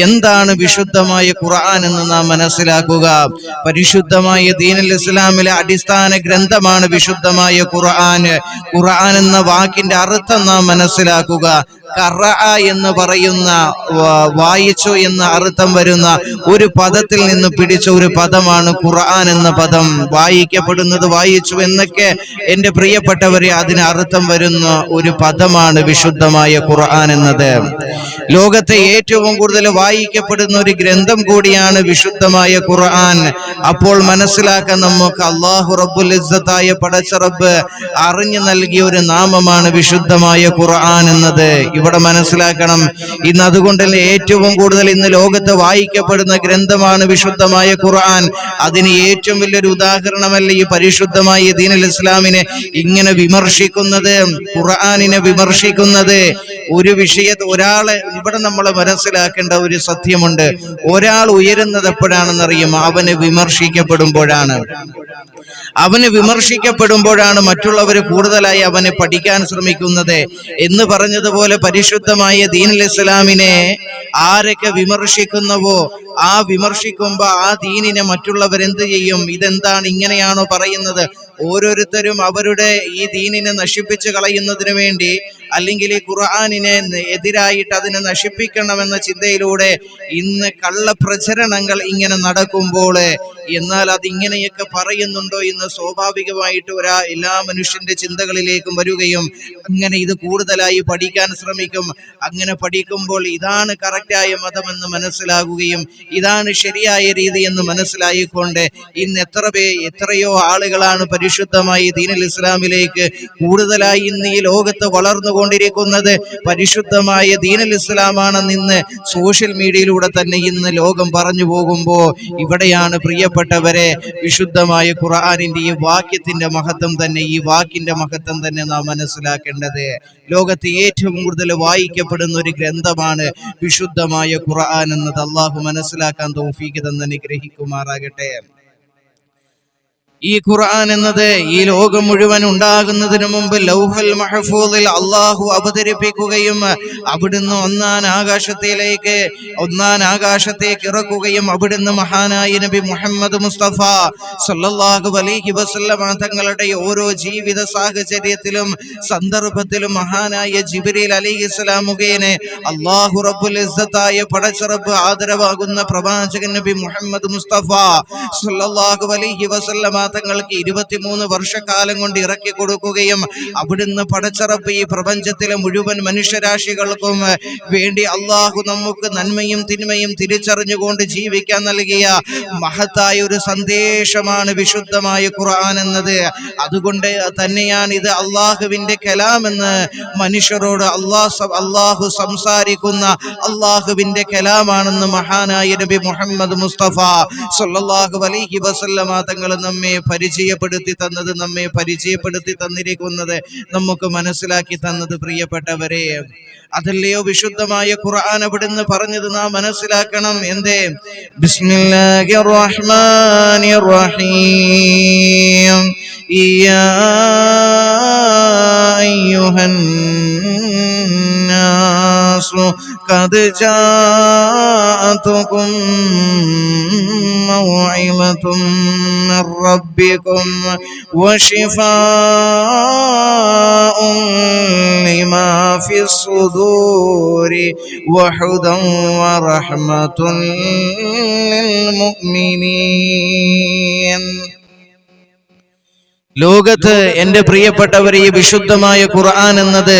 എന്താണ് വിശുദ്ധമായ ഖുർആൻ എന്ന് നാം മനസ്സിലാക്കുക? പരിശുദ്ധമായ ദീനുൽ ഇസ്ലാമിലെ അടിസ്ഥാന ഗ്രന്ഥമാണ് വിശുദ്ധമായ ഖുർആൻ. ഖുർആൻ എന്ന വാക്കിന്റെ അർത്ഥം നാം മനസ്സിലാക്കുക. കറ എന്ന് പറയുന്ന വായിച്ചു എന്ന അർത്ഥം വരുന്ന ഒരു പദത്തിൽ നിന്ന് പിടിച്ച ഒരു പദമാണ് ഖുർആൻ എന്ന പദം. വായിക്കപ്പെടുന്നത് വായിച്ചു എന്നൊക്കെ എന്റെ പ്രിയപ്പെട്ടവരെ അതിന് അർത്ഥം വരുന്ന ഒരു പദമാണ് വിശുദ്ധമായ ഖുർആൻ എന്നത്. ലോകത്തെ ഏറ്റവും കൂടുതൽ വായിക്കപ്പെടുന്ന ഒരു ഗ്രന്ഥം കൂടിയാണ് വിശുദ്ധമായ ഖുർആൻ. അപ്പോൾ മനസ്സിലാക്കാൻ നമുക്ക് അള്ളാഹു റബ്ബുൽ ഇസ്സത്തായ പടച്ച റബ്ബ് അറിഞ്ഞു നൽകിയ ഒരു നാമമാണ് വിശുദ്ധമായ ഖുർആൻ എന്നത്. ഇവിടെ മനസ്സിലാക്കണം. ഇന്ന് അതുകൊണ്ട് തന്നെ ഏറ്റവും കൂടുതൽ ഇന്ന് ലോകത്ത് വായിക്കപ്പെടുന്ന ഗ്രന്ഥമാണ് വിശുദ്ധമായ ഖുർആൻ. അതിന് ഏറ്റവും വലിയൊരു ഉദാഹരണമല്ല ഈ പരിശുദ്ധമായ ദീനുൽ ഇസ്ലാമിനെ ഇങ്ങനെ വിമർശിക്കുന്നത് ഖുർആനിനെ വിമർശിക്കുന്നത്. ഒരു വിഷയത്തെ ഒരാളെ ഇവിടെ നമ്മൾ മനസ്സിലാക്കേണ്ട ഒരു സത്യമുണ്ട്. ഒരാൾ ഉയരുന്നത് എപ്പോഴാണെന്നറിയുമോ? അവന് വിമർശിക്കപ്പെടുമ്പോഴാണ്. അവന് വിമർശിക്കപ്പെടുമ്പോഴാണ് മറ്റുള്ളവർ കൂടുതലായി അവനെ പഠിക്കാൻ ശ്രമിക്കുന്നത്. എന്ന് പറഞ്ഞതുപോലെ പരിശുദ്ധമായ ദീനുൽ ഇസ്ലാമിനെ ആരൊക്കെ വിമർശിക്കുന്നുവോ ആ വിമർശിക്കുമ്പോ ആ ദീനിനെ മറ്റുള്ളവർ എന്ത് ചെയ്യും? ഇതെന്താണ് ഇങ്ങനെയാണോ പറയുന്നത്? ഓരോരുത്തരും അവരുടെ ഈ ദീനിനെ നശിപ്പിച്ചു കളയുന്നതിന് വേണ്ടി അല്ലെങ്കിൽ ഖുർആാനിനെ എതിരായിട്ട് അതിനെ നശിപ്പിക്കണമെന്ന ചിന്തയിലൂടെ ഇന്ന് കള്ളപ്രചരണങ്ങൾ ഇങ്ങനെ നടക്കുമ്പോൾ എന്നാൽ അതിങ്ങനെയൊക്കെ പറയുന്നുണ്ടോ ഇന്ന് സ്വാഭാവികമായിട്ട് ഒരാ എല്ലാ മനുഷ്യന്റെ ചിന്തകളിലേക്കും വരികയും അങ്ങനെ ഇത് കൂടുതലായി പഠിക്കാൻ ശ്രമിക്കും. അങ്ങനെ പഠിക്കുമ്പോൾ ഇതാണ് കറക്റ്റായ മതമെന്ന് മനസ്സിലാകുകയും ഇതാണ് ശരിയായ രീതി എന്ന് മനസ്സിലായിക്കൊണ്ട് ഇന്ന് എത്ര പേ എത്രയോ ആളുകളാണ് പരിശുദ്ധമായി ദീനൽ ഇസ്ലാമിലേക്ക് കൂടുതലായി ഇന്ന് ഈ ലോകത്ത് വളർന്നുകൊണ്ടിരിക്കുന്നത് പരിശുദ്ധമായ ദീനൽ ഇസ്ലാമാണെന്ന് ഇന്ന് സോഷ്യൽ മീഡിയയിലൂടെ തന്നെ ഇന്ന് ലോകം പറഞ്ഞു പോകുമ്പോൾ ഇവിടെയാണ് പ്രിയപ്പെട്ടവരെ വിശുദ്ധമായ ഖുർആാനിന്റെ ഈ വാക്യത്തിന്റെ മഹത്വം തന്നെ ഈ വാക്കിന്റെ മഹത്വം തന്നെ നാം മനസ്സിലാക്കേണ്ടത്. ലോകത്ത് ഏറ്റവും കൂടുതൽ വായിക്കപ്പെടുന്ന ഒരു ഗ്രന്ഥമാണ് വിശുദ്ധമായ ഖുർആൻ എന്നത്. അള്ളാഹു മനസ്സിലാക്കാൻ തോഫീക്ക് തന്നെ അനുഗ്രഹിക്കുമാറാകട്ടെ. ഈ ഖുർആൻ എന്നത് ഈ ലോകം മുഴുവൻ ഉണ്ടാകുന്നതിന് മുമ്പ് ലൗഹൽ മഹഫൂദിൽ അള്ളാഹു അവതരിപ്പിക്കുകയും അവിടുന്ന് ഒന്നാൻ ആകാശത്തിലേക്ക് ഒന്നാൻ ആകാശത്തേക്ക് ഇറക്കുകയും അവിടുന്ന് മഹാനായി നബി മുഹമ്മദ് മുസ്തഫ സല്ലല്ലാഹു അലൈഹി വസല്ലമ തങ്ങളുടെ ഓരോ ജീവിത സാഹചര്യത്തിലും സന്ദർഭത്തിലും മഹാനായ ജിബ്രീൽ അലൈഹിസ്സലാം മുഖേന അള്ളാഹു റബ്ബുൽ ഇസ്സത്തായ പടച്ചറബ് ആദരവാകുന്ന പ്രവാചകൻ നബി മുഹമ്മദ് മുസ്തഫ സല്ലല്ലാഹു അലൈഹി വസല്ലമ തങ്ങൾക്ക് ഇരുപത്തിമൂന്ന് വർഷക്കാലം കൊണ്ട് ഇറക്കി കൊടുക്കുകയും അവിടുന്ന് പടച്ചറപ്പ് ഈ പ്രപഞ്ചത്തിലെ മുഴുവൻ മനുഷ്യരാശികൾക്കും വേണ്ടി അള്ളാഹു നമുക്ക് നന്മയും തിന്മയും തിരിച്ചറിഞ്ഞുകൊണ്ട് ജീവിക്കാൻ നൽകിയ മഹത്തായ ഒരു സന്ദേശമാണ് വിശുദ്ധമായ ഖുർആൻ എന്നത്. അതുകൊണ്ട് തന്നെയാണ് ഇത് അള്ളാഹുവിന്റെ കലാമെന്ന് മനുഷ്യരോട് അള്ളാഹ് അള്ളാഹു സംസാരിക്കുന്ന അള്ളാഹുവിന്റെ കലാമാണെന്ന് മഹാനായ നബി മുഹമ്മദ് മുസ്തഫ സല്ലല്ലാഹു അലൈഹി വസല്ലമ തങ്ങൾ നമ്മെ പരിചയപ്പെടുത്തി തന്നത് നമ്മെ പരിചയപ്പെടുത്തി തന്നിരിക്കുന്നത് നമുക്ക് മനസ്സിലാക്കി തന്നത് പ്രിയപ്പെട്ടവരെ. അതല്ലയോ വിശുദ്ധമായ ഖുർആൻ അവിടുന്ന് പറഞ്ഞത് നാം മനസ്സിലാക്കണം. എന്തേ? ബിസ്മില്ലാഹിർ റഹ്മാനിർ റഹീം الناس قد جاءتكم موعظة من ربكم وشفاء لما في الصدور وهدى ورحمة للمؤمنين. ലോകത്ത് എന്റെ പ്രിയപ്പെട്ടവർ ഈ വിശുദ്ധമായ ഖുർആൻ എന്നത്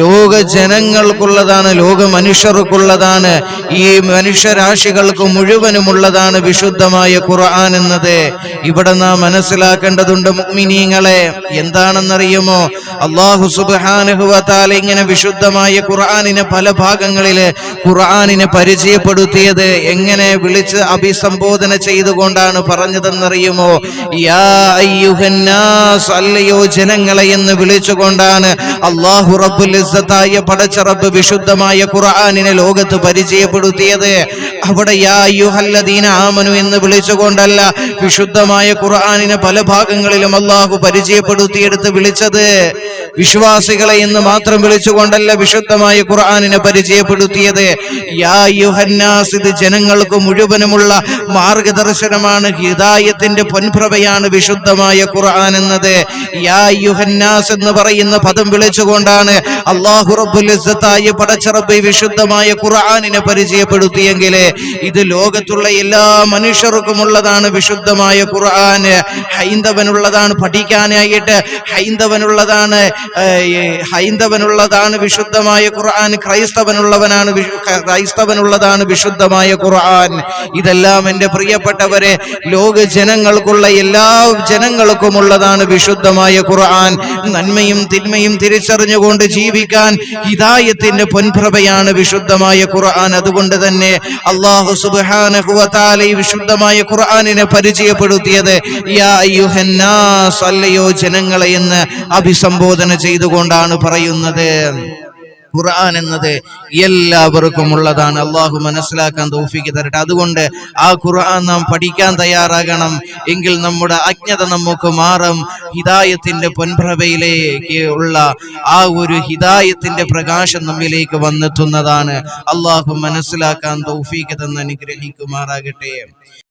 ലോക ജനങ്ങൾക്കുള്ളതാണ് ലോക മനുഷ്യർക്കുള്ളതാണ് ഈ മനുഷ്യരാശികൾക്ക് മുഴുവനുമുള്ളതാണ് വിശുദ്ധമായ ഖുർആൻ എന്നത്. ഇവിടെ നാം മനസ്സിലാക്കേണ്ടതുണ്ട് മുഅ്മിനീങ്ങളെ എന്താണെന്നറിയുമോ? അള്ളാഹു സുബാനുഹുവത്താൽ ഇങ്ങനെ വിശുദ്ധമായ ഖുർആാനിനെ പല ഭാഗങ്ങളിൽ ഖുർആാനിനെ പരിചയപ്പെടുത്തിയത് എങ്ങനെ വിളിച്ച് അഭിസംബോധന ചെയ്തുകൊണ്ടാണ് പറഞ്ഞതെന്നറിയുമോ? യാ അല്ലയോ ജനങ്ങളെ എന്ന് വിളിച്ചുകൊണ്ടാണ് അള്ളാഹു റബ്ബുൽ ഇസ്സത്തായ പടച്ച റബ്ബ് വിശുദ്ധമായ ഖുർആനിനെ ലോകത്ത് പരിചയപ്പെടുത്തിയത്. അവിടെ ആമനു എന്ന് വിളിച്ചുകൊണ്ടല്ല വിശുദ്ധമായ ഖുർആാനിനെ പല ഭാഗങ്ങളിലും അള്ളാഹു പരിചയപ്പെടുത്തിയെടുത്ത് വിളിച്ചത്. വിശ്വാസികളെ എന്ന് മാത്രം വിളിച്ചുകൊണ്ടല്ല വിശുദ്ധമായ ഖുർആാനിനെ പരിചയപ്പെടുത്തിയത്. യാ യുഹന്നാസ് ഇത് ജനങ്ങൾക്ക് മുഴുവനുമുള്ള മാർഗദർശനമാണ് ഹിതായത്തിന്റെ പൊൻപ്രഭയാണ് വിശുദ്ധമായ ഖുർആൻ എന്നത്. യാ യുഹന്നാസ് എന്ന് പറയുന്ന പദം വിളിച്ചുകൊണ്ടാണ് അള്ളാഹു റബ്ബുൽ പടച്ചറബ് വിശുദ്ധമായ ഖുർആാനിനെ പരിചയപ്പെടുത്തിയെങ്കിൽ ഇത് ലോകത്തുള്ള എല്ലാ മനുഷ്യർക്കുമുള്ളതാണ് വിശുദ്ധമായ ഖുർആൻ ഹൈന്ദവനുള്ളതാണ് പഠിക്കാനായിട്ട് ഹൈന്ദവനുള്ളതാണ് ഹൈന്ദവനുള്ളതാണ് വിശുദ്ധമായ ഖുർആൻ ക്രൈസ്തവനുള്ളവനാണ് ക്രൈസ്തവനുള്ളതാണ് വിശുദ്ധമായ ഖുർആൻ. ഇതെല്ലാം എന്റെ പ്രിയപ്പെട്ടവരെ ലോക ജനങ്ങൾക്കുള്ള എല്ലാ ജനങ്ങൾക്കുമുള്ളതാണ് വിശുദ്ധമായ ഖുർആൻ. നന്മയും തിന്മയും തിരിച്ചറിഞ്ഞുകൊണ്ട് ജീവിക്കാൻ ഹിതായത്തിന്റെ പൊൻപ്രഭയാണ് വിശുദ്ധമായ ഖുർആൻ. അതുകൊണ്ട് തന്നെ അള്ളാഹു സുബ്ഹാനഹു വ ഈ വിശുദ്ധമായ ഖുർആാനിനെ പരിചയപ്പെടുത്തിയത് യാ അയ്യുഹന്നാസ് അല്ലയോ ജനങ്ങളെ എന്ന് അഭിസംബോധന ചെയ്തുകൊണ്ടാണ് പറയുന്നത്. ഖുർആൻ എന്നത് എല്ലാവർക്കും ഉള്ളതാണ് അള്ളാഹു മനസ്സിലാക്കാൻ തോഫിക്ക് തരട്ടെ. അതുകൊണ്ട് ആ ഖുർആൻ നാം പഠിക്കാൻ തയ്യാറാകണം. എങ്കിൽ നമ്മുടെ അജ്ഞത നമുക്ക് മാറും. ഹിതായത്തിന്റെ പൊൻപ്രഭയിലേക്ക് ഉള്ള ആ ഒരു ഹിതായത്തിന്റെ പ്രകാശം നമ്മിലേക്ക് വന്നെത്തുന്നതാണ്. അള്ളാഹു മനസ്സിലാക്കാൻ തോഫിക്ക് തന്ന് അനുഗ്രഹിക്കുമാറാകട്ടെ.